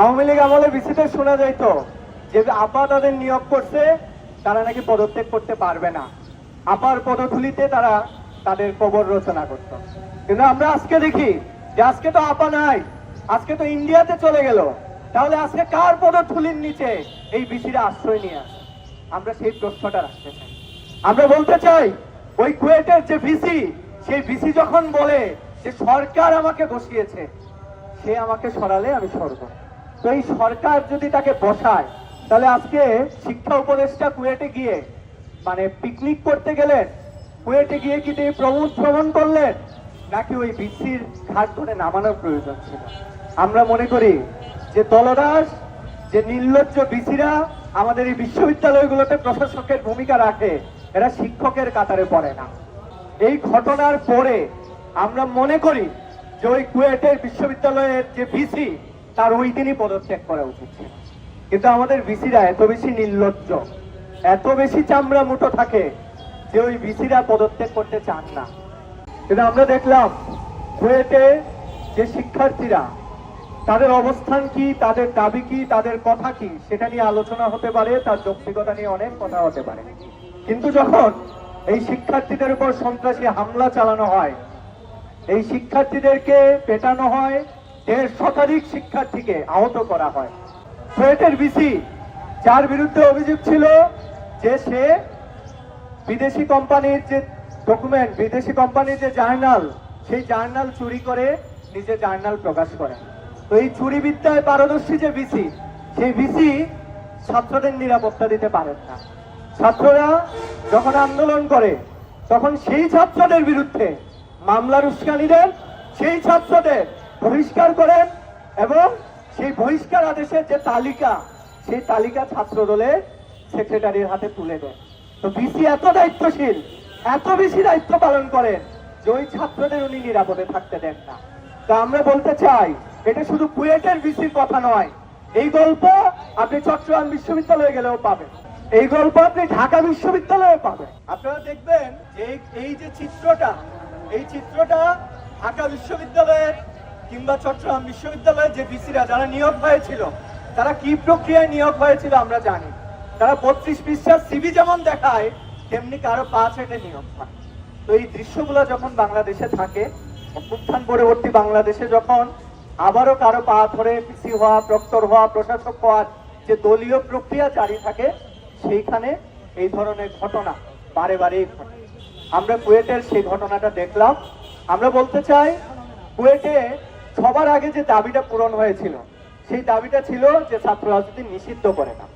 আওয়ামী লীগ আমলে বিসিতে শোনা যাইতো যে আপা তাদের নিয়োগ করছে, তারা নাকি পদত্যাগ করতে পারবে না। আপার পদধূলিতে তারা তাদের কবর রচনা করত। কিন্তু আমরা আজকে দেখি যে আজকে তো আপা নাই, আজকে তো ইন্ডিয়াতে চলে গেল। তাহলে আজকে কার পদধূলির নিচে এই বিসিরা আশ্রয় নিয়ে আসে? আমরা সেই প্রশ্নটা রাখতে চাই। আমরা বলতে চাই, ওই কুয়েটের যে ভিসি, সেই ভিসি যখন বলে যে সরকার আমাকে বসিয়েছে, সে আমাকে সরালে আমি সরব। তো এই সরকার যদি তাকে বসায়, তাহলে আজকে শিক্ষা উপদেষ্টা কুয়েটে গিয়ে মানে পিকনিক করতে গেলেন, কুয়েটে গিয়ে কি তিনি প্রমোদ ভ্রমণ করলেন? নাকি ওই ভিসির ঘাট ধরে নামানোর প্রয়োজন ছিল? আমরা মনে করি যে দলদাস যে নির্লজ্জ বিসিরা আমাদের এই বিশ্ববিদ্যালয়গুলোতে প্রশাসকের ভূমিকা রাখে, এরা শিক্ষকের কাতারে পড়ে না। এই ঘটনার পরে আমরা মনে করি যে ওই কুয়েটের বিশ্ববিদ্যালয়ের যে ভিসি তার ওই দিনই পদত্যাগ করা উচিত ছিল। কিন্তু আমাদের ভিসিরা এত বেশি নির্লজ্জ, এত বেশি চামড়া মুঠো থাকে যে ওই ভিসিরা পদত্যাগ করতে চান না। কিন্তু আমরা দেখলাম, কুয়েটে যে শিক্ষার্থীরা, তাদের অবস্থান কি, তাদের দাবি কি, তাদের কথা কি, সেটা নিয়ে আলোচনা হতে পারে, তার যৌক্তিকতা নিয়ে অনেক কথা হতে পারে। কিন্তু যখন এই শিক্ষার্থীদের উপর সন্ত্রাসী হামলা চালানো হয়, এই শিক্ষার্থীদেরকে পেটানো হয় দেড় শতাধিক শিক্ষার্থীকে আহত করা হয়। কুয়েটের বিসি যার বিরুদ্ধে অভিযোগ ছিল যে সে বিদেশি কোম্পানির যে ডকুমেন্ট বিদেশি কোম্পানির যে জার্নাল সেই জার্নাল চুরি করে নিজে জার্নাল প্রকাশ করে তো এই চুরি বিদ্যায় পারদর্শী যে ভিসি, সেই ভিসি ছাত্রদের নিরাপত্তা দিতে পারেন না। ছাত্ররা যখন আন্দোলন করে, তখন সেই ছাত্রদের বিরুদ্ধে মামলার উস্কানি দেন সেই ছাত্রদের বহিষ্কার করেন এবং সেই বহিষ্কার আদেশের যে তালিকা, সেই তালিকা ছাত্র দলের সেক্রেটারির হাতে তুলে দেন তো বিসি এত দায়িত্বশীল, এত বেশি দায়িত্ব পালন করেন যে ওই ছাত্রদের উনি নিরাপদে থাকতে দেন না। তো আমরা বলতে চাই, এটা শুধু কুয়েটের বিসির কথা নয়, এই গল্প আপনি চট্টগ্রাম বিশ্ববিদ্যালয়ে গেলেও পাবেন। এই গল্প আপনি ঢাকা বিশ্ববিদ্যালয়ে পাবেন। আপনারা দেখবেন, এই- এই যে চিত্রটা, এই চিত্রটা ঢাকা বিশ্ববিদ্যালয়ের কিংবা চট্টগ্রাম বিশ্ববিদ্যালয়ের যে বিসিরা যারা নিয়োগ হয়েছিল, তারা কি প্রক্রিয়ায় নিয়োগ হয়েছিল আমরা জানি। তারা বত্রিশ পৃষ্ঠার সিবি যেমন দেখায়, তেমনি কারও পা চেটে নিয়োগ হয়। তো এই দৃশ্যগুলো যখন বাংলাদেশে থাকে, অভ্যুত্থান পরবর্তী বাংলাদেশে যখন আবারও কারও পা ধরে পিসি হওয়া, প্রক্টর হওয়া, প্রশাসক হওয়ার যে দলীয় প্রক্রিয়া জারি থাকে, সেইখানে এই ধরনের ঘটনা বারে বারেই ঘটে। আমরা কুয়েটের সেই ঘটনাটা দেখলাম। আমরা বলতে চাই, কুয়েটে সবার আগে যে দাবিটা পূরণ হয়েছিল, সেই দাবিটা ছিল যে ছাত্র রাজনীতি নিষিদ্ধ করে না।